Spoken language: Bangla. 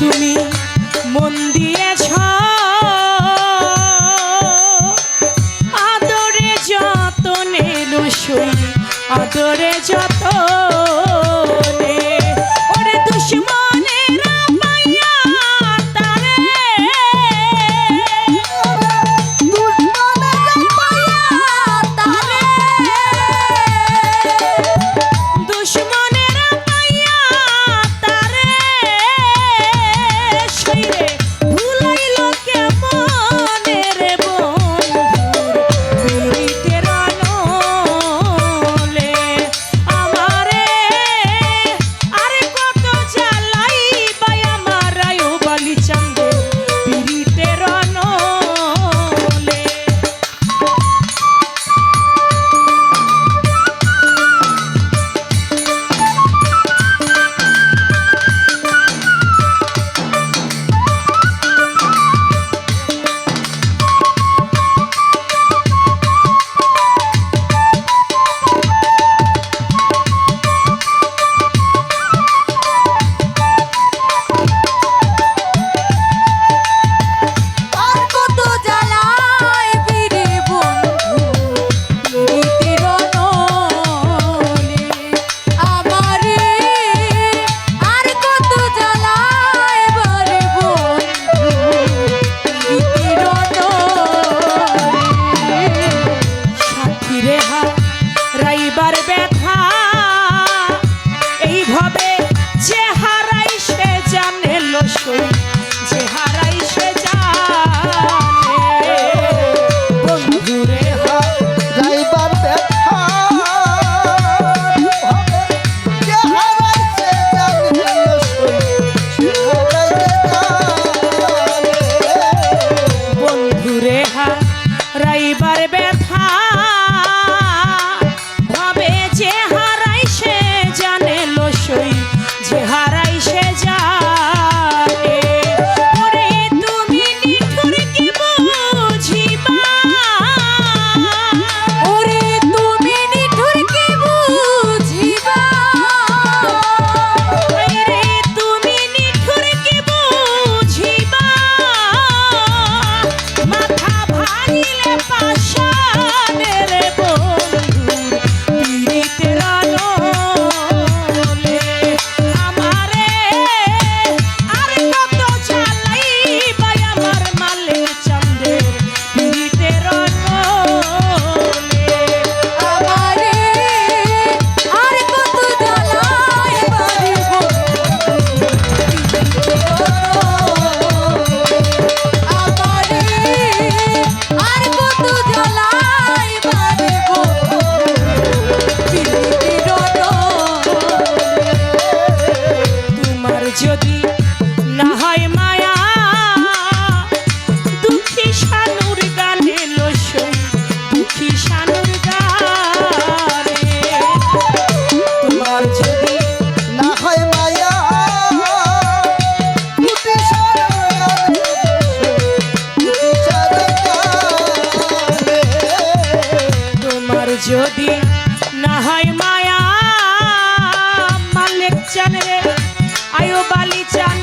তুমি মন দিয়েছ। আদরে যতনে লুসুই আদরে যত যদি না হয় মায়া মালিক চান রে আয়ো বালি চান।